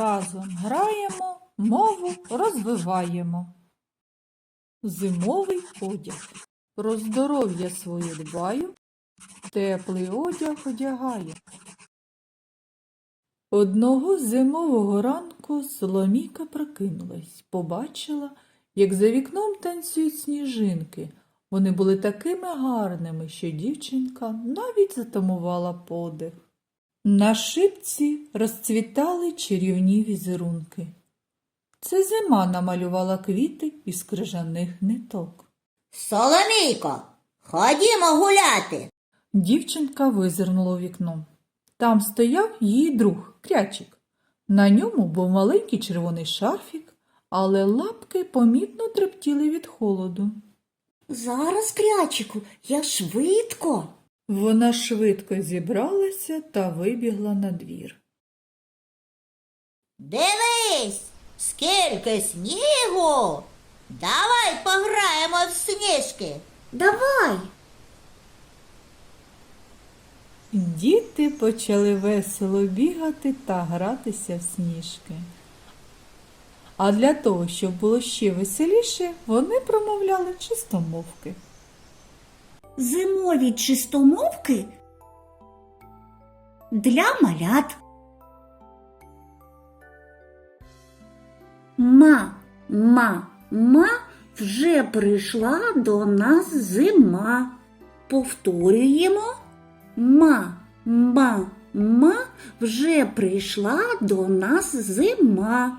Разом граємо, мову розвиваємо. Зимовий одяг. Про здоров'я своє дбаю, теплий одяг одягаю. Одного зимового ранку Соломійка прокинулась, побачила, як за вікном танцюють сніжинки. Вони були такими гарними, що дівчинка навіть затамувала подих. На шипці розцвітали чарівні візерунки. Це зима намалювала квіти із крижаних ниток. Соломійко, ходімо гуляти. Дівчинка визирнула вікно. Там стояв її друг, крячик. На ньому був маленький червоний шарфік, але лапки помітно трептіли від холоду. Зараз, крячику, я швидко. Вона швидко зібралася та вибігла на двір. Дивись, скільки снігу. Давай пограємо в сніжки. Давай. Діти почали весело бігати та гратися в сніжки. А для того, щоб було ще веселіше, вони промовляли чистомовки. Зимові чистомовки для малят. Ма, ма, ма, вже прийшла до нас зима. Повторюємо. Ма, ма, ма, вже прийшла до нас зима.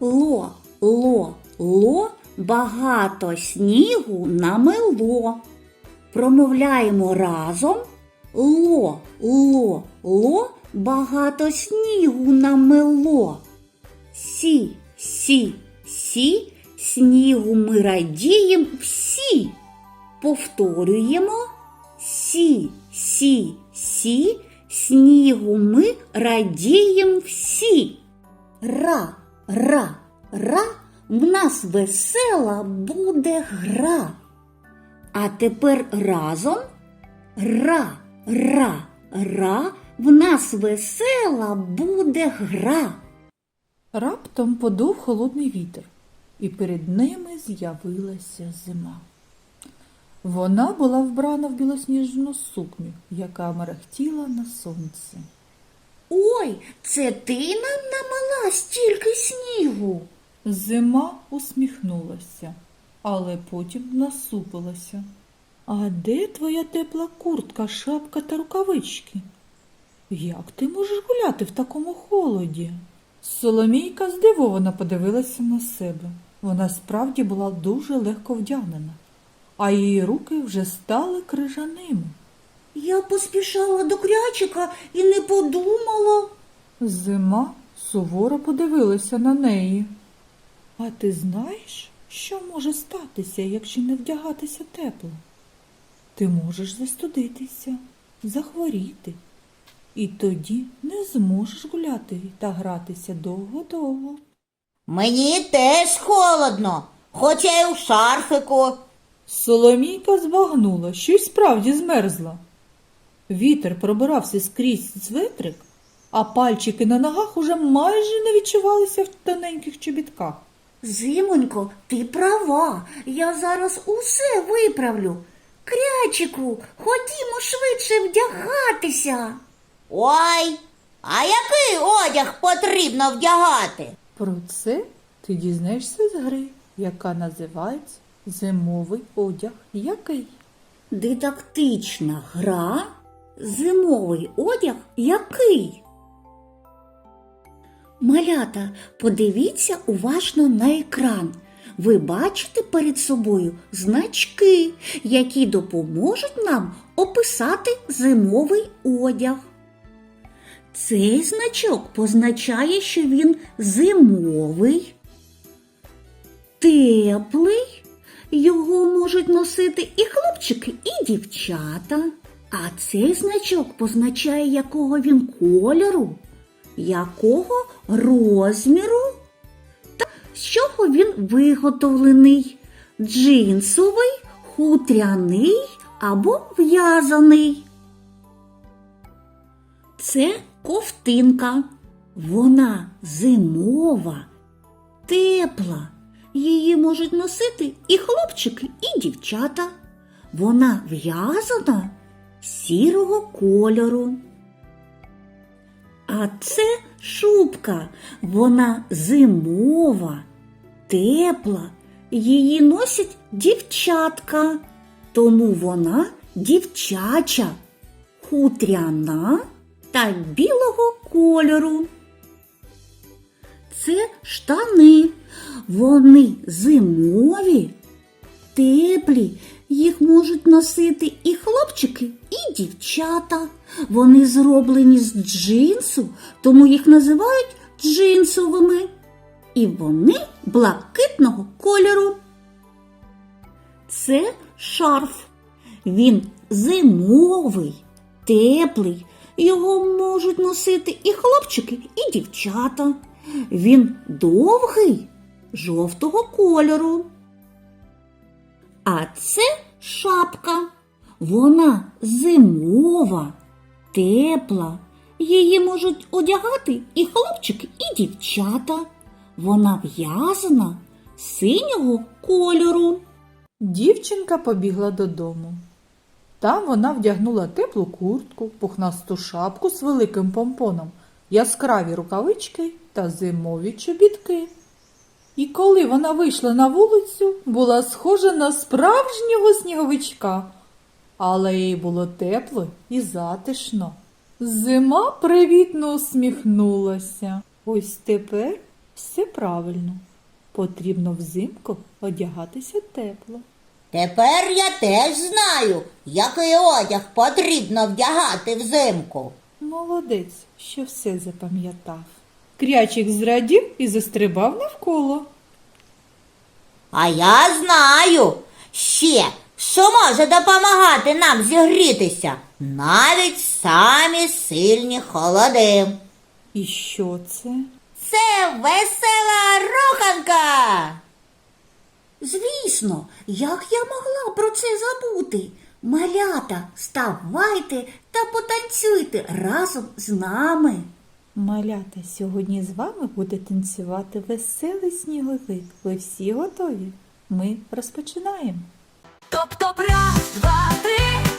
Ло, ло, ло, багато снігу намело. Промовляємо разом. Ло, ло, ло, багато снігу намело. Сі, сі, сі, снігу ми радієм всі. Повторюємо. Сі, сі, сі, снігу ми радієм всі. Ра, ра, ра, в нас весела буде гра. А тепер разом ра, ра, ра, в нас весела буде гра. Раптом подув холодний вітер, і перед ними з'явилася зима. Вона була вбрана в білосніжну сукню, яка мерехтіла на сонці. Ой, це ти нам намала стільки снігу. Зима усміхнулася, але потім насупилася. А де твоя тепла куртка, шапка та рукавички? Як ти можеш гуляти в такому холоді? Соломійка здивовано подивилася на себе. Вона справді була дуже легко вдягнена, а її руки вже стали крижаними. Я поспішала до крячика і не подумала. Зима суворо подивилася на неї. А ти знаєш, що може статися, якщо не вдягатися тепло? Ти можеш застудитися, захворіти, і тоді не зможеш гуляти та гратися довго-довго. Мені теж холодно, хоча й у шарфику. Соломійка збагнула, що й справді змерзла. Вітер пробирався скрізь светрик, а пальчики на ногах уже майже не відчувалися в тоненьких чобітках. Зимонько, ти права. Я зараз усе виправлю. Крячику, ходімо швидше вдягатися. Ой, а який одяг потрібно вдягати? Про це ти дізнаєшся з гри, яка називається Зимовий одяг який. Дидактична гра. Зимовий одяг який? Малята, подивіться уважно на екран. Ви бачите перед собою значки, які допоможуть нам описати зимовий одяг. Цей значок позначає, що він зимовий, теплий. Його можуть носити і хлопчики, і дівчата. А цей значок позначає, якого він кольору, якого розміру та з чого він виготовлений. Джинсовий, хутряний або в'язаний. Це ковтинка. Вона зимова, тепла. Її можуть носити і хлопчики, і дівчата. Вона в'язана сірого кольору. А це шубка. Вона зимова, тепла. Її носять дівчатка, тому вона дівчача, хутряна та білого кольору. Це штани. Вони зимові, теплі. Їх можуть носити і хлопчики, і дівчата. Вони зроблені з джинсу, тому їх називають джинсовими. І вони блакитного кольору. Це шарф. Він зимовий, теплий. Його можуть носити і хлопчики, і дівчата. Він довгий, жовтого кольору. А це шапка. Вона зимова, тепла. Її можуть одягати і хлопчики, і дівчата. Вона в'язана синього кольору. Дівчинка побігла додому. Там вона вдягнула теплу куртку, пухнасту шапку з великим помпоном, яскраві рукавички та зимові чобітки. І коли вона вийшла на вулицю, була схожа на справжнього сніговичка, але їй було тепло і затишно. Зима привітно усміхнулася. Ось тепер все правильно. Потрібно взимку одягатися тепло. Тепер я теж знаю, який одяг потрібно вдягати взимку. Молодець, що все запам'ятав. Крячик зрадів і застрибав навколо. А я знаю ще, що може допомагати нам зігрітися, навіть самі сильні холоди. І що це? Це весела руханка. Звісно, як я могла про це забути? Малята, ставайте та потанцюйте разом з нами. Малята, сьогодні з вами буде танцювати веселий сніговик. Ви всі готові? Ми розпочинаємо. Топ-топ, раз, два, три,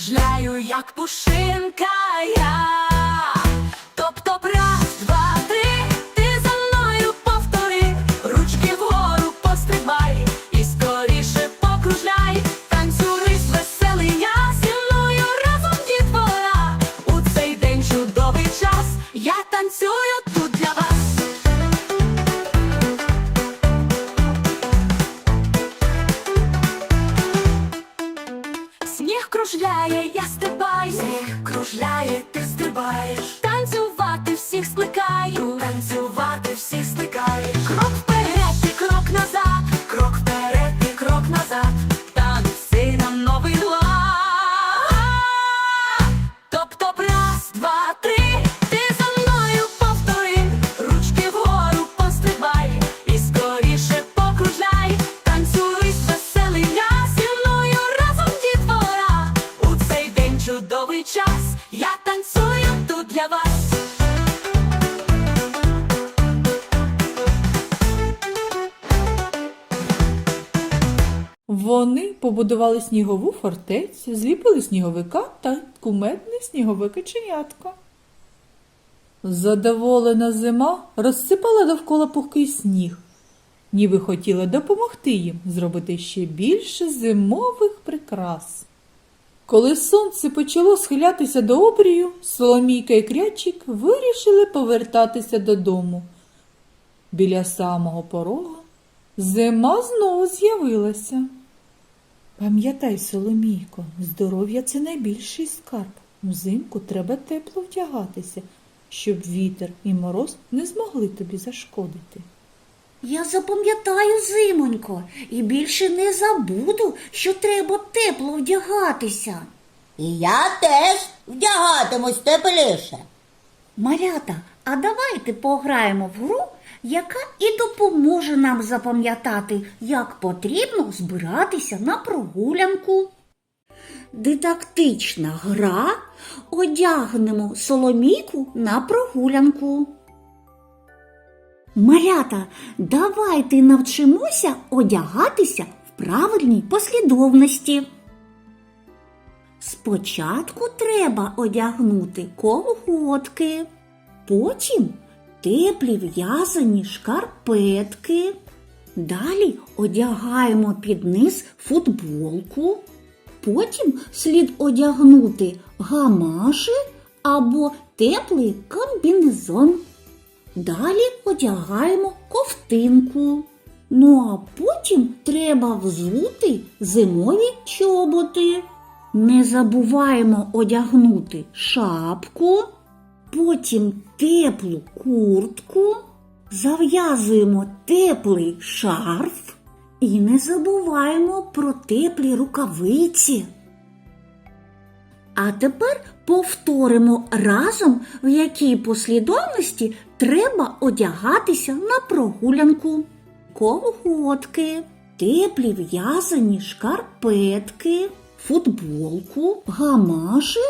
кружляю, як пушинка я. Вони побудували снігову фортецю, зліпили сніговика та кумедне снігове каченятко. Задоволена зима розсипала довкола пухкий сніг, ніби хотіла допомогти їм зробити ще більше зимових прикрас. Коли сонце почало схилятися до обрію, Соломійка і Крячик вирішили повертатися додому. Біля самого порога зима знову з'явилася. Пам'ятай, Соломійко, здоров'я це найбільший скарб. Взимку треба тепло вдягатися, щоб вітер і мороз не змогли тобі зашкодити. Я запам'ятаю, зимонько, і більше не забуду, що треба тепло вдягатися. І я теж вдягатимусь тепліше. Малята, а давайте пограємо в гру, яка і допоможе нам запам'ятати, як потрібно збиратися на прогулянку. Дидактична гра одягнемо соломійку на прогулянку. Малята, давайте навчимося одягатися в правильній послідовності. Спочатку треба одягнути колготки, потім теплі в'язані шкарпетки. Далі одягаємо під низ футболку. Потім слід одягнути гамаші або теплий комбінезон. Далі одягаємо ковтинку. Ну а потім треба взути зимові чоботи. Не забуваємо одягнути шапку, потім теплу куртку, зав'язуємо теплий шарф і не забуваємо про теплі рукавиці. А тепер повторимо разом, в якій послідовності треба одягатися на прогулянку. Колготки, теплі в'язані шкарпетки, футболку, гамаші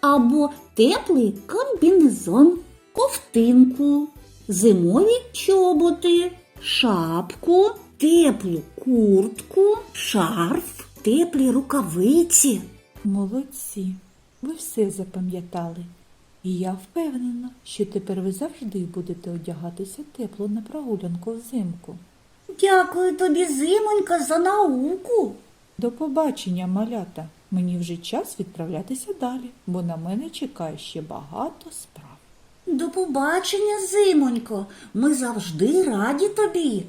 або теплий комбінезон, ковтинку, зимові чоботи, шапку, теплу куртку, шарф, теплі рукавиці. Молодці, ви все запам'ятали. І я впевнена, що тепер ви завжди будете одягатися тепло на прогулянку взимку. Дякую тобі, зимонька, за науку. До побачення, малята. Мені вже час відправлятися далі, бо на мене чекає ще багато справ. До побачення, зимонько. Ми завжди раді тобі.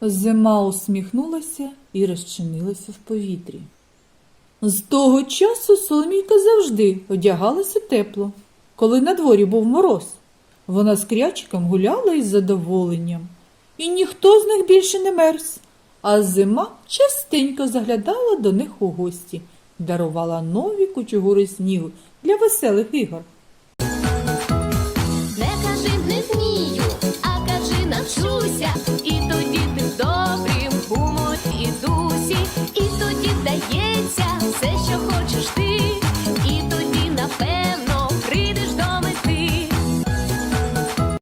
Зима усміхнулася і розчинилася в повітрі. З того часу Соломійка завжди одягалася тепло, коли на дворі був мороз. Вона з крячиком гуляла із задоволенням, і ніхто з них більше не мерз. А зима частенько заглядала до них у гості, дарувала нові кучугури снігу для веселих ігор. Не кажи не змію, а кажи навчуся. І тоді ти в добрім гуморі і дусі, і тоді дається все, що хочеш ти.